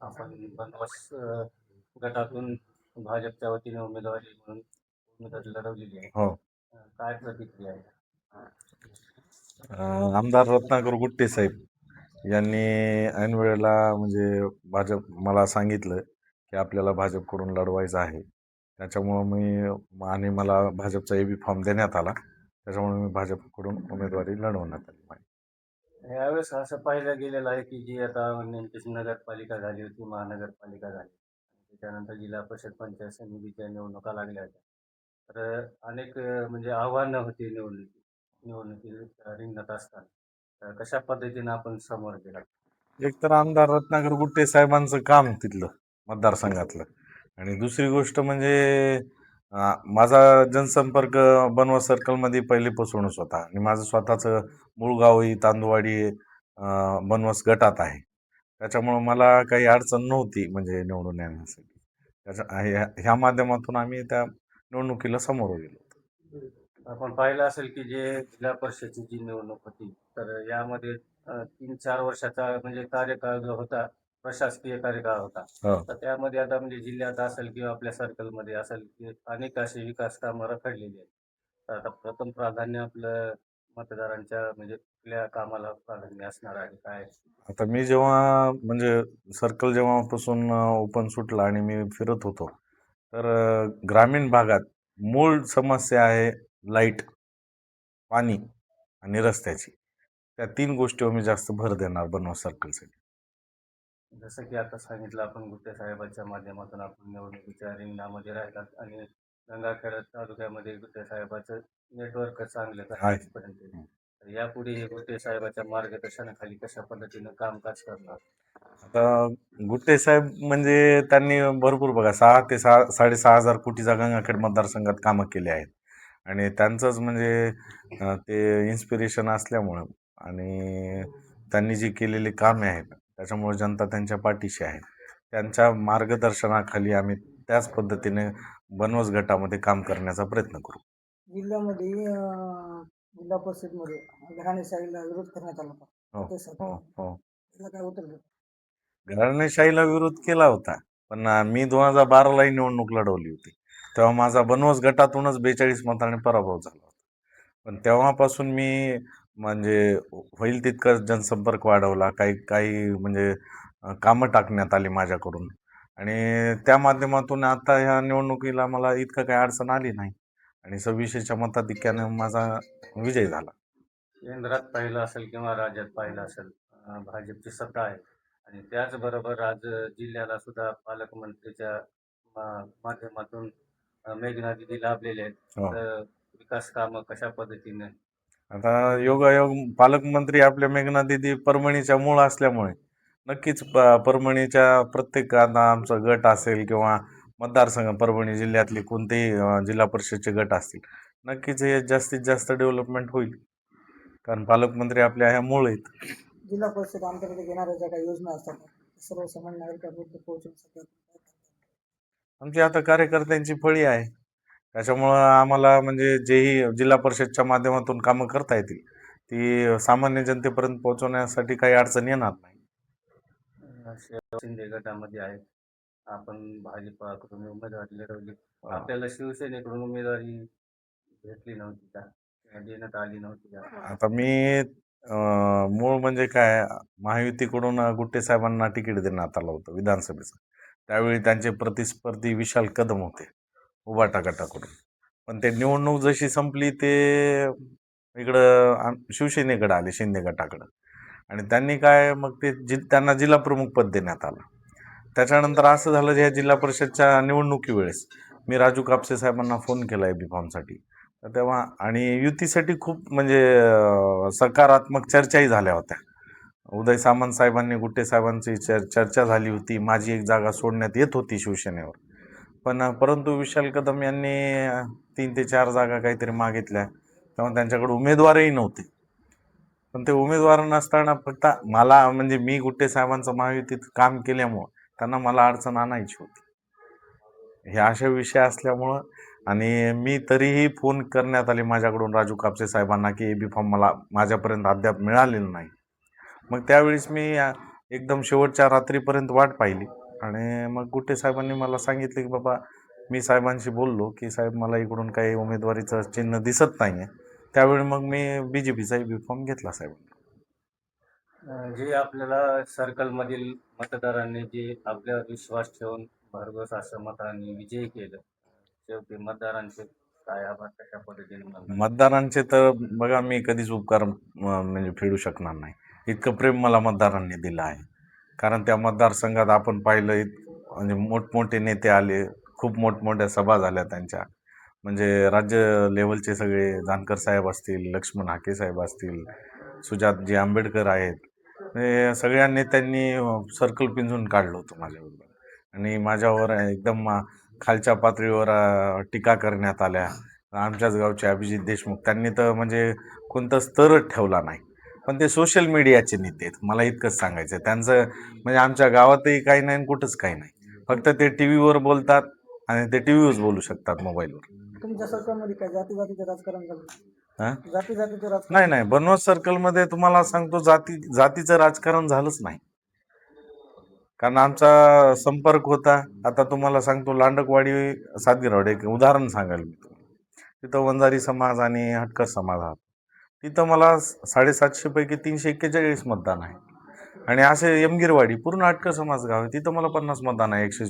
आपण बनवास गटातून भाजपच्या वतीने उमेदवारी म्हणून उमेदवारी लढवलेली आहे. हो. अ, काय प्रतिक्रिया आहे? अं, आमदार रत्नाकर गुट्टे साहेब यांनी ऐन वेळेला म्हणजे भाजप मला सांगितलं की आपल्याला भाजपकडून लढवायचं आहे. त्याच्यामुळं मी आणि मला भाजपचा ए बी फॉर्म देण्यात आला. त्याच्यामुळे मी भाजपकडून उमेदवारी लढवण्यात आली. माझी यावेळेस असं पाहिलं गेलेलं आहे की जी आता नेमकीच नगरपालिका झाली होती महानगरपालिका झाली. त्याच्यानंतर जिल्हा परिषद पंचायत समितीच्या निवडणुका लागल्या होत्या. तर अनेक म्हणजे आव्हानं होती निवडणुकी निवडणुकी रिंगणात असताना. तर कशा पद्धतीनं आपण समोर गेला? एकतर आमदार रत्नाकर गुट्टे साहेबांचं काम तिथलं मतदारसंघातलं. आणि दुसरी गोष्ट म्हणजे माझा जनसंपर्क बनवा सर्कलमध्ये पहिलेपासूनच होता. आणि माझं स्वतःचं मूळ गावही तांदुवाडी बनवास बनवस गटात आहे. त्याच्यामुळं मला काही अडचण नव्हती म्हणजे निवडून येण्यासाठी. त्याच्या ह्या- ह्या माध्यमातून आम्ही त्या निवडणुकीला समोर गेलो आपण पाहिलं असेल की जे जिल्हा परिषदेची जी निवडणूक होती तर यामध्ये तीन चार वर्षाचा म्हणजे कार्यकाळ जो होता प्रशासकीय कार्यकाळ होता. हो. तर त्यामध्ये आता म्हणजे जिल्ह्यात असेल किंवा आपल्या सर्कलमध्ये असेल की अनेक अशी विकास कामं रखडलेली आहेत. तर आता प्रथम प्राधान्य आपलं मतदारांच्या म्हणजे कुठल्या कामाला प्राधान्य असणार आहे काय आता मी जेव्हा म्हणजे सर्कल जेव्हापासून ओपन सुटलं आणि मी फिरत होतो तर अ, ग्रामीण भागात मूळ समस्या आहे लाइट पाणी आणि रस्त्याची. त्या तीन गोष्टीवर मी जास्त भर देणार बनवा सर्कलसाठी जसं की आता सांगितलं आपण गुट्टे साहेबांच्या माध्यमातून आपण निवडणुकीच्या रिंगणामध्ये राहिलात आणि गंगाखेड तालुक्यामध्ये गुट्टे साहेबाचं नेटवर्क चांगलं आहे. आजपर्यंत तर यापुढे हे गुट्टे साहेबाच्या मार्गदर्शनाखाली कशा पद्धतीनं कामकाज करणार? आता गुट्टे साहेब म्हणजे त्यांनी भरपूर बघा सहा ते सहा साडेसहा हजार कोटीचा गंगाखेड मतदारसंघात कामं केली आहेत. आणि त्यांचंच म्हणजे अ, ते इन्स्पिरेशन असल्यामुळं आणि त्यांनी जी केलेली कामे आहेत त्याच्यामुळे जनता त्यांच्या पाठीशी आहे. त्यांच्या मार्गदर्शनाखाली आम्ही त्याच पद्धतीने बनवस गटामध्ये काम करण्याचा प्रयत्न करू. जिल्ह्यामध्ये जिल्हा परिषदमध्ये घराणेशाहीला विरोध करण्यात आला हो, होता हो हो. त्याला काय उत्तर देतो? घराणेशाहीला विरोध केला होता पण मी दोन हजार बारालाही निवडणूक लढवली होती. तेव्हा माझा बनवस गटातूनच बेचाळीस मताने पराभव झाला होता. पण तेव्हापासून मी म्हणजे होईल तितका जनसंपर्क वाढवला. काही काही म्हणजे कामं टाकण्यात आली माझ्याकडून. आणि त्या माध्यमातून आता ह्या निवडणुकीला मला इतकं काही अडचण आली नाही. आणि सव्वीसशेच्या मताधिक्याने माझा विजय झाला. केंद्रात पाहिलं असेल किंवा राज्यात पाहिलं असेल भाजपची सत्ता आहे. आणि त्याचबरोबर आज जिल्ह्याला सुद्धा पालकमंत्रीच्या माध्यमातून अं, मेघना दिदी लाभलेले आहेत. हो. तर विकास कामं कशा पद्धतीने आता योगायोग पालकमंत्री आपल्या मेघना दिदी परभणीच्या मूळ असल्यामुळे नक्कीच प परभणीच्या प्रत्येक आता आमचा गट असेल किंवा मतदारसंघ परभणी जिल्ह्यातले कोणतेही जिल्हा परिषदचे गट असतील नक्कीच हे जास्तीत जास्त डेव्हलपमेंट होईल. कारण पालकमंत्री आपल्या ह्या मूळ आहेत. जिल्हा परिषद अंतर्गत येणाऱ्या ज्या काही योजना असतात सर्वसामान्य नागरिकांपर्यंत पोहोचवण्यासाठी? आमची आता कार्यकर्त्यांची फळी आहे. त्याच्यामुळं आम्हाला म्हणजे जेही जिल्हा परिषदच्या माध्यमातून कामं करता येतील ती सामान्य जनतेपर्यंत पोहोचवण्यासाठी काही अडचण येणार नाही. शिंदे गटामध्ये आहेत. आपण भाजपाकडून उमेदवारी लढवली. आपल्याला शिवसेनेकडून उमेदवारी भेटली नव्हती का? देण्यात आली नव्हती का? आता मी मूळ म्हणजे काय महायुतीकडून गुट्टे साहेबांना तिकीट देण्यात आलं होतं विधानसभेचं. त्यावेळी त्यांचे प्रतिस्पर्धी विशाल कदम होते. उभाटा गटाकडून पण ते निवडणूक जशी संपली ते इकडं शिवसेनेकडं शिवसेनेकडे आले शिंदे गटाकडं. आणि त्यांनी काय मग ते जि त्यांना जिल्हा प्रमुख पद देण्यात आलं. त्याच्यानंतर असं झालं जे जिल्हा परिषदच्या निवडणुकी वेळेस मी राजू कापसे साहेबांना फोन केला आहे बी फॉर्मसाठी. तर तेव्हा आणि युतीसाठी खूप म्हणजे सकारात्मक चर्चाही झाल्या होत्या. उदय सामंत साहेबांनी गुट्टे साहेबांची चर चर्चा झाली होती. माझी एक जागा सोडण्यात येत होती शिवसेनेवर. पण परंतु विशाल कदम यांनी तीन ते चार जागा काहीतरी मागितल्या. तेव्हा त्यांच्याकडे उमेदवारही नव्हते. पण ते उमेदवार नसताना फक्त मला म्हणजे मी गुट्टे साहेबांचं महायुतीत काम केल्यामुळं त्यांना मला अडचण आणायची होती. हे असे विषय असल्यामुळं आणि मी तरीही फोन करण्यात आले माझ्याकडून राजू कापसे साहेबांना की ए बी फॉर्म मला माझ्यापर्यंत अद्याप मिळालेलं नाही. मग त्यावेळेस मी एकदम शेवटच्या रात्रीपर्यंत वाट पाहिली. आणि मग गुट्टे साहेबांनी मला सांगितलं की बाबा मी साहेबांशी बोललो की साहेब मला इकडून काही उमेदवारीचं चिन्ह दिसत नाही आहे त्यावेळी मग मी बी जे पीचा बी फॉर्म घेतला साहेब जे आपल्याला सर्कलमधील मतदारांनी जे आपल्यावर विश्वास ठेवून भरघोस असं मतांनी विजयी केलं शेवटी मतदारांचे काय आभार कशा पद्धतीने? मतदारांचे तर बघा मी कधीच उपकार म्हणजे फेडू शकणार नाही. इतकं प्रेम मला मतदारांनी दिलं आहे. कारण त्या मतदारसंघात आपण पाहिलं इत- म्हणजे मोठमोठे नेते आले खूप मोठमोठ्या सभा झाल्या त्यांच्या. म्हणजे राज्य लेवलचे सगळे जानकर साहेब असतील लक्ष्मण हाके साहेब असतील सुजातजी आंबेडकर आहेत. हे सगळ्या नेत्यांनी सर्कल पिंजून काढलं होतं माझ्याबरोबर. आणि माझ्यावर एकदम खालच्या पातळीवर टीका करण्यात आल्या. आमच्याच गावचे अभिजित देशमुख. त्यांनी तर म्हणजे कोणतं स्तरच ठेवला नाही. पण ते सोशल मीडियाचे नेते आहेत. मला इतकंच सांगायचं आहे. त्यांचं म्हणजे आमच्या गावातही काही नाही कुठंच काही नाही. फक्त ते टी व्हीवर बोलतात आणि ते टी व्हीवर बोलू शकतात मोबाईलवर तुमच्या सरकारमध्ये काय जाती जातीचे राजकारण? झालं? जाती जातीचे राजकारण? नाही नाही. बनवत सर्कलमध्ये तुम्हाला सांगतो जाती जातीचं राजकारण झालंच नाही. कारण आमचा संपर्क होता. आता तुम्हाला सांगतो लांडकवाडी सातगिरवाडी एक उदाहरण सांगाल मी तिथं वंजारी समाज आणि हटकर समाज आहात. तिथं मला साडेसातशेपैकी तीनशे एक्केचाळीस मतदान आहे. आणि असे यमगिरवाडी पूर्ण हटकर समाज गाव आहे तिथं मला पन्नास मतदान आहे एकशे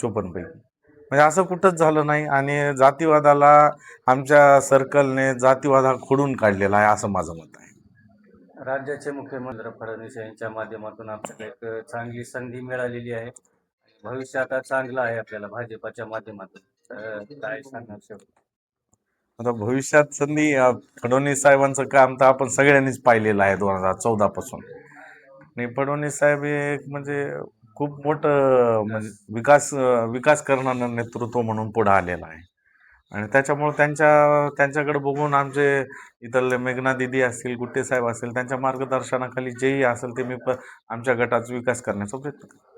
चोपन्नपैकी म्हणजे असं कुठंच झालं नाही आणि जातीवादाला आमच्या सर्कलने जातीवाद हा खोडून काढलेला आहे असं माझं मत आहे. राज्याचे मुख्यमंत्री फडणवीस यांच्या माध्यमातून आपल्याला एक चांगली संधी मिळालेली आहे. भविष्य आता चांगलं आहे आपल्याला भाजपाच्या माध्यमातून. काय सांगणार आता भविष्यात संधी फडणवीस साहेबांचं काम तर आपण सगळ्यांनीच पाहिलेलं आहे दोन हजार चौदा पासून. आणि फडणवीस साहेब हे एक म्हणजे खूप मोठं म्हणजे विकास विकास करणारं नेतृत्व म्हणून पुढे आलेलं आहे. आणि त्याच्यामुळे त्यांच्या त्यांच्याकडे बघून आमचे इथले मेघना दिदी असतील गुट्टे साहेब असतील त्यांच्या मार्गदर्शनाखाली जेही असेल ते मी प आमच्या गटाचा विकास करण्याचा प्रयत्न करतो.